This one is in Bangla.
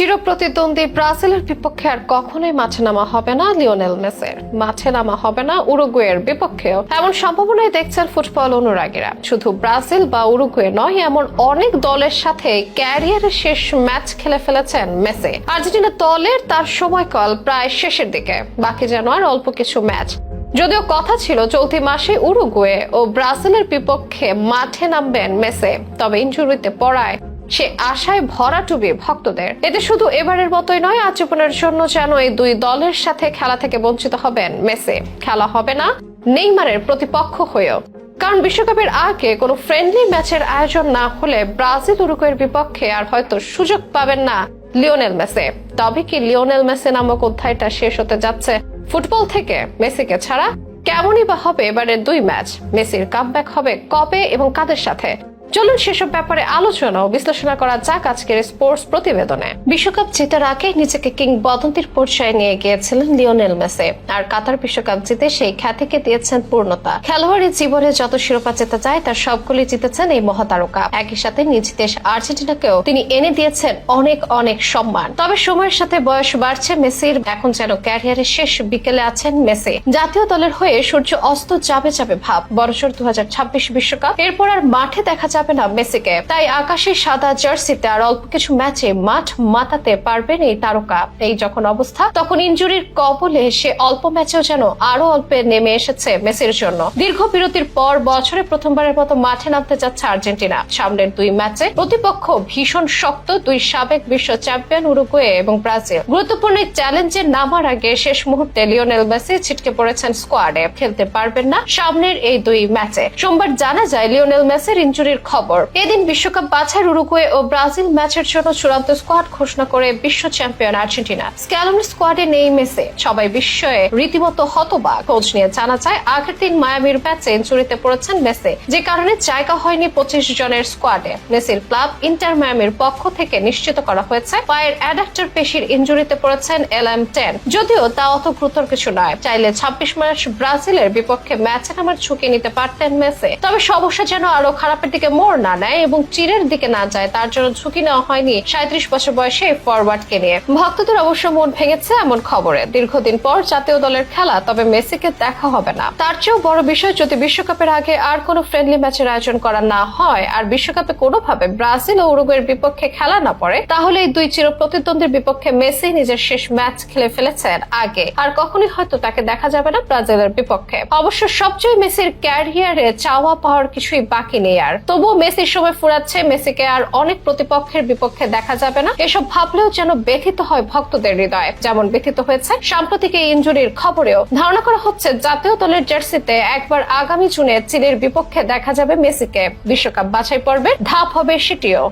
চিরপ্রতিদ্বন্দ্বী ব্রাজিলের বিপক্ষে আর কখনোই মাঠে নামা হবে না লিওনেল মেসের। মাঠে নামা হবে না উরুগুয়ের বিপক্ষেও। এমন সম্ভাবনাই দেখছেন ফুটবল অনুরাগীরা। শুধু ব্রাজিল বা উরুগুয়ে নয়, এমন অনেক দলের সাথে ক্যারিয়ারের শেষ ম্যাচ খেলে ফেলেছেন মেসে। আর্জেন্টিনা দলের তার সময়কাল প্রায় শেষের দিকে। বাকি যেন আর অল্প কিছু ম্যাচ। যদিও কথা ছিল চলতি মাসে উরুগুয়ে ও ব্রাজিলের বিপক্ষে মাঠে নামবেন মেসে, তবে ইঞ্জুরিতে পড়ায় সে আশায় ভরা টুবি ভক্তদের। এতে শুধু এবারের মতোই নয় আজীবনের জন্য যেন এই দুই দলের সাথে খেলা থেকে বঞ্চিত হবেন মেসি। খেলা হবে না নেইমারের প্রতিপক্ষ হয়েও। কারণ বিশ্বকাপের আগে কোনো ফ্রেন্ডলি ম্যাচের আয়োজন না হলে ব্রাজিল উরুগুয়ের বিপক্ষে আর হয়তো সুযোগ পাবেন না লিওনেল মেসে। তবে কি লিওনেল মেসে নামক অধ্যায়টা শেষ হতে যাচ্ছে ফুটবল থেকে? মেসিকে ছাড়া কেমনই বা হবে এবারের দুই ম্যাচ? মেসির কামব্যাক হবে কবে এবং কাদের সাথে? চলুন সেসব ব্যাপারে আলোচনা ও বিশ্লেষণা করা যাক আজকের স্পোর্টস প্রতিবেদনে। বিশ্বকাপ জেতার আগে নিজেকে কিংবদন্তির পর্যায়ে নিয়ে গিয়েছিলেন লিওনেল মেসি, আর কাতার বিশ্বকাপ জিতে সেই খ্যাতিকে দিয়েছেন পূর্ণতা। খেলোয়াড়ি জীবনে যত শিরোপা জেতা যায়, তার সবগুলি জিতেছেন এই মহাতারকা। একই সাথে নিজ দেশ আর্জেন্টিনাকেও তিনি এনে দিয়েছেন অনেক অনেক সম্মান। তবে সময়ের সাথে বয়স বাড়ছে মেসির, এখন যেন ক্যারিয়ারের শেষ বিকেলে আছেন মেসি। জাতীয় দলের হয়ে সূর্য অস্ত যাবে যাবে ভাব। বড়সড় দু হাজার ছাব্বিশ বিশ্বকাপ, এরপর আর মাঠে দেখা যাবে না মেসিকে। তাই আকাশে সাদা জার্সিতে আর অল্প কিছু ম্যাচে মাঠ মাতাতে পারবেন এই তারকা। এই যখন অবস্থা, তখন ইনজুরির কবলে সে অল্প ম্যাচেও যেন আরও অল্পে নেমে এসেছে মেসির জন্য। দীর্ঘ বিরতির পর বছরে প্রথমবারের মতো মাঠে নামতে যাচ্ছে আর্জেন্টিনা। সামনের দুই ম্যাচে প্রতিপক্ষ ভীষণ শক্ত দুই সাবেক বিশ্ব চ্যাম্পিয়ন উরুগুয়ে এবং ব্রাজিল। গুরুত্বপূর্ণ চ্যালেঞ্জে নামার আগে শেষ মুহূর্তে লিওনেল মেসি ছিটকে পড়েছেন স্কোয়াডে খেলতে পারবেন না সামনের এই দুই ম্যাচে। সোমবার জানা যায়, লিওনেল মেসির ইনজুরির খবর। এদিন বিশ্বকাপ বাছাই, উরুগুয়ে ও ব্রাজিল ম্যাচের জন্য চূড়ান্ত স্কোয়াড ঘোষণা করে বিশ্ব চ্যাম্পিয়ন আর্জেন্টিনা। স্ক্যালনের স্কোয়াডে নেই মেসি। সবাই বিস্ময়ে রীতিমতো হতবাক। খোঁজ নিয়ে জানা যায়, আগের দিন মায়ামির ম্যাচে ইনজুরিতে পড়েছেন মেসি। যে কারণে জায়গা হয়নি পঁচিশ জনের স্কোয়াডে। মেসির ক্লাব ইন্টার মায়ামির পক্ষ থেকে নিশ্চিত করা হয়েছে, পায়ের অ্যাডাক্টর পেশির ইনজুরিতে পড়েছেন এল এম টেন। যদিও তা অত গুরুতর কিছু নয়। চাইলে ছাব্বিশ মার্চ ব্রাজিলের বিপক্ষে ম্যাচে নামার ঝুঁকি নিতে পারতেন মেসে। তবে সমস্যা যেন আরও খারাপের দিকে মোড় না নেয় এবং চিরের দিকে না যায়, তার জন্য ঝুঁকি নেওয়া হয়নি সাঁত্রিশ বছর বয়সে ফরওয়ার্ডকে নিয়ে। ভক্তদের অবশ্য মন ভেঙেছে এমন খবরে। দীর্ঘদিন পর জাতীয় দলের খেলা, তবে মেসিকে দেখা হবে না। তার চেয়েও বড় বিষয়, যদি বিশ্বকাপের আগে আর কোনো ফ্রেন্ডলি ম্যাচের আয়োজন করা না হয়, আর বিশ্বকাপে কোনোভাবে ব্রাজিল ও উরুগুয়ের বিপক্ষে খেলা না পড়ে, তাহলে এই দুই চির প্রতিদ্বন্দ্বীর বিপক্ষে মেসি নিজের শেষ ম্যাচ খেলে ফেলেছেন আগে। আর কখনোই হয়তো তাকে দেখা যাবে না ব্রাজিলের বিপক্ষে। অবশ্য সবচেয়ে মেসির ক্যারিয়ারে চাওয়া পাওয়ার কিছুই বাকি নেই আর। তবুও মেসির সময় ফুরাচ্ছে, মেসিকে আর অনেক প্রতিপক্ষের বিপক্ষে দেখা যাবে না। এসব ভাবলেও যেন ব্যথিত হয় ভক্তদের হৃদয়ে। যেমন ব্যথিত হয়েছে সাম্প্রতিক এই ইঞ্জুরির খবরেও। ধারণা করা হচ্ছে জাতীয় দলের জার্সিতে একবার আগামী জুনে চীনের বিপক্ষে দেখা যাবে মেসিকে। বিশ্বকাপ বাছাই পর্বে ধাপ হবে সেটিও।